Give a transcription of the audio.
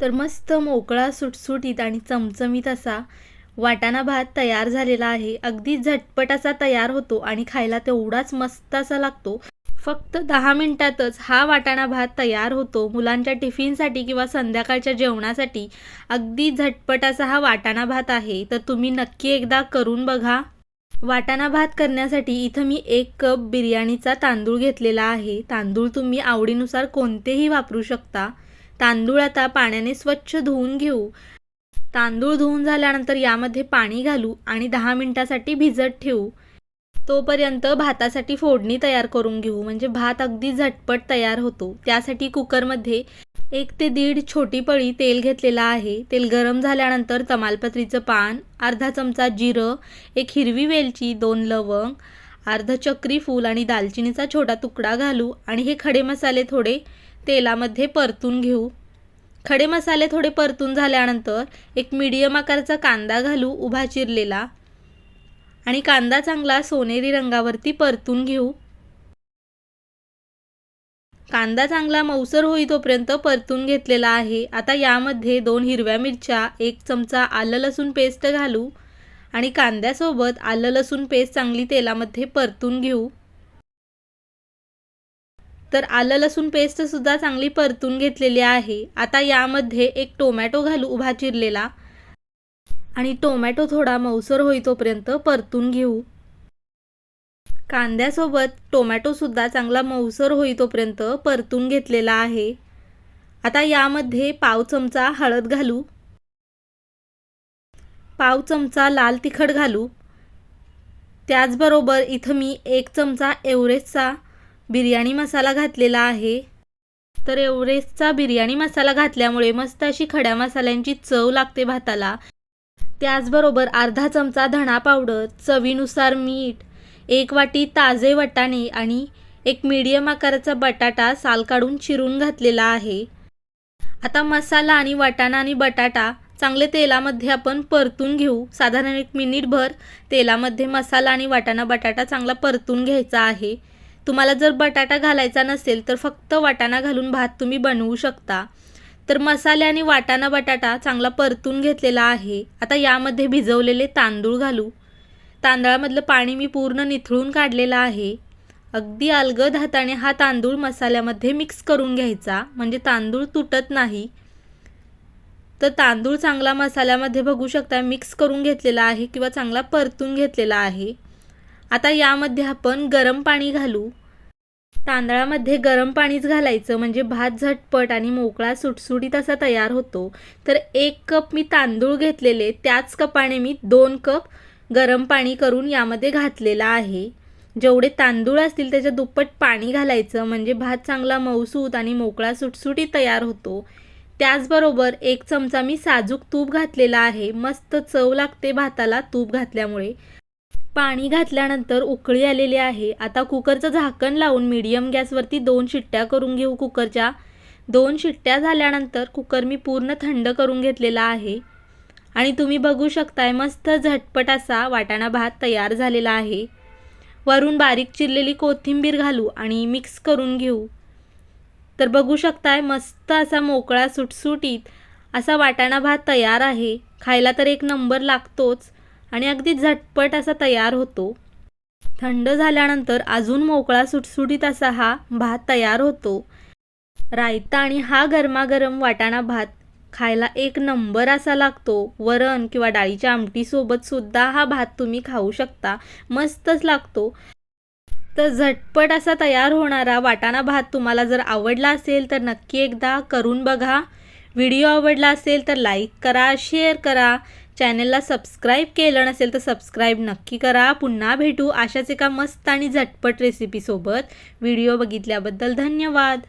तर मस्त मोकळा सुटसुटीत आणि चमचमीत असा वाटाणा भात तयार झालेला आहे. अगदी झटपट असा तयार होतो आणि खायला तेवढाच मस्त असा लागतो. फक्त दहा मिनटातच हा वाटाणा भात तयार होतो. मुलांच्या टिफिनसाठी किंवा संध्याकाळच्या जेवणासाठी अगदी झटपट असा हा वाटाणा भात आहे. तर तुम्ही नक्की एकदा करून बघा. वाटाणा भात करण्यासाठी इथं मी एक कप बिर्याणीचा तांदूळ घेतलेला आहे. तांदूळ तुम्ही आवडीनुसार कोणतेही वापरू शकता. तांदूळ आता पाण्याने स्वच्छ धुवून घेऊ. तांदूळ धुवून झाल्यानंतर यामध्ये पाणी घालू आणि दहा मिनटासाठी भिजत ठेवू. तोपर्यंत भातासाठी फोडणी तयार करून घेऊ. म्हणजे भात अगदी झटपट तयार होतो. त्यासाठी कुकरमध्ये एक ते दीड छोटी पळी तेल घेतलेलं आहे. तेल गरम झाल्यानंतर तमालपत्रीचं पान अर्धा चमचा जिरं एक हिरवी वेलची दोन लवंग अर्ध चक्री फूल आणि दालचिनीचा छोटा तुकडा घालू आणि हे खडे मसाले थोडे तेलामध्ये परतून घेऊ. खडे मसाले थोडे परतून झाल्यानंतर एक मीडियम आकाराचा कांदा घालू उभा चिरलेला. आणि कांदा चांगला सोनेरी रंगावरती परतून घेऊ. कांदा चांगला मऊसर होई तोपर्यंत परतून घेतलेला आहे. आता यामध्ये दोन हिरव्या मिरच्या एक चमचा आलं लसूण पेस्ट घालू. आणि कांद्यासोबत आलं लसूण पेस्ट चांगली तेलामध्ये परतून घेऊ. तर आलं लसूण पेस्टसुद्धा चांगली परतून घेतलेली आहे. आता यामध्ये एक टोमॅटो घालू उभा चिरलेला. आणि टोमॅटो थोडा मऊसर होई तोपर्यंत परतून घेऊ. कांद्यासोबत टोमॅटोसुद्धा चांगला मऊसर होई तोपर्यंत परतून घेतलेला आहे. आता यामध्ये पाव चमचा हळद घालू. पाव चमचा लाल तिखट घालू. त्याचबरोबर इथं मी एक चमचा एव्हरेस्टचा बिर्याणी मसाला घातलेला आहे. तर एवढेचचा बिर्याणी मसाला घातल्यामुळे मस्त अशी खड्या मसाल्यांची चव लागते भाताला. त्याचबरोबर अर्धा चमचा धणा पावडर चवीनुसार मीठ एक वाटी ताजे वटाणे आणि एक मीडियम आकाराचा बटाटा साल काढून चिरून घातलेला आहे. आता मसाला आणि वाटाणा आणि बटाटा चांगले तेलामध्ये आपण परतून घेऊ. साधारण एक मिनिटभर तेलामध्ये मसाला आणि वाटाणा बटाटा चांगला परतून घ्यायचा आहे. तुम्हाला जर बटाटा घालायचा नसेल तर फक्त वाटाणा घालून भात तुम्ही बनवू शकता. तर मसाले आणि वाटाणा बटाटा चांगला परतून घेतलेला आहे. आता यामध्ये भिजवलेले तांदूळ घालू. तांदळामधलं पाणी मी पूर्ण निथळून काढलेलं आहे. अगदी अलगद हाताने हा तांदूळ मसाल्यामध्ये मिक्स करून घ्यायचा म्हणजे तांदूळ तुटत नाही. तर तांदूळ चांगला मसाल्यामध्ये बघू शकता मिक्स करून घेतलेला आहे किंवा चांगला परतून घेतलेला आहे. आता यामध्ये आपण गरम पाणी घालू. तांदळामध्ये गरम पाणीच घालायचं म्हणजे भात झटपट आणि मोकळा सुटसुटीत असा तयार होतो. तर एक कप मी तांदूळ घेतलेले त्याच कपाने मी दोन कप गरम पाणी करून यामध्ये घातलेला आहे. जेवढे तांदूळ असतील त्याच्या दुप्पट पाणी घालायचं म्हणजे भात चांगला मऊसूत आणि मोकळा सुटसुटीत तयार होतो. त्याचबरोबर एक चमचा मी साजूक तूप घातलेला आहे. मस्त चव लागते भाताला तूप घातल्यामुळे. पाणी घातल्यानंतर उकळी आलेली आहे. आता कुकरचं झाकण लावून मीडियम गॅसवरती दोन शिट्ट्या करून घेऊ कुकरच्या. दोन शिट्ट्या झाल्यानंतर कुकर मी पूर्ण थंड करून घेतलेला आहे. आणि तुम्ही बघू शकताय मस्त झटपट असा वाटाणा भात तयार झालेला आहे. वरून बारीक चिरलेली कोथिंबीर घालू आणि मिक्स करून घेऊ. तर बघू शकताय मस्त असा मोकळा सुटसुटीत असा वाटाणा भात तयार आहे. खायला तर एक नंबर लागतोच. आणि अगदी झटपट असा तयार होतो. थंड झाल्यानंतर अजून मोकळा सुटसुटीत असा हा भात तयार होतो. रायता आणि हा गरमागरम वाटाणा भात खायला एक नंबर असा लागतो. वरण किंवा डाळीच्या आमटीसोबत सुद्धा हा भात तुम्ही खाऊ शकता. मस्तच लागतो. तर झटपट असा तयार होणारा वाटाणा भात तुम्हाला जर आवडला असेल तर नक्की एकदा करून बघा. व्हिडिओ आवडला असेल तर लाईक करा शेअर करा. चॅनलला सबस्क्राईब केलं नसेल तर सबस्क्राईब नक्की करा. पुन्हा भेटू अशाच एका मस्त आणि झटपट रेसिपीसोबत व्हिडिओ बघितल्याबद्दल धन्यवाद.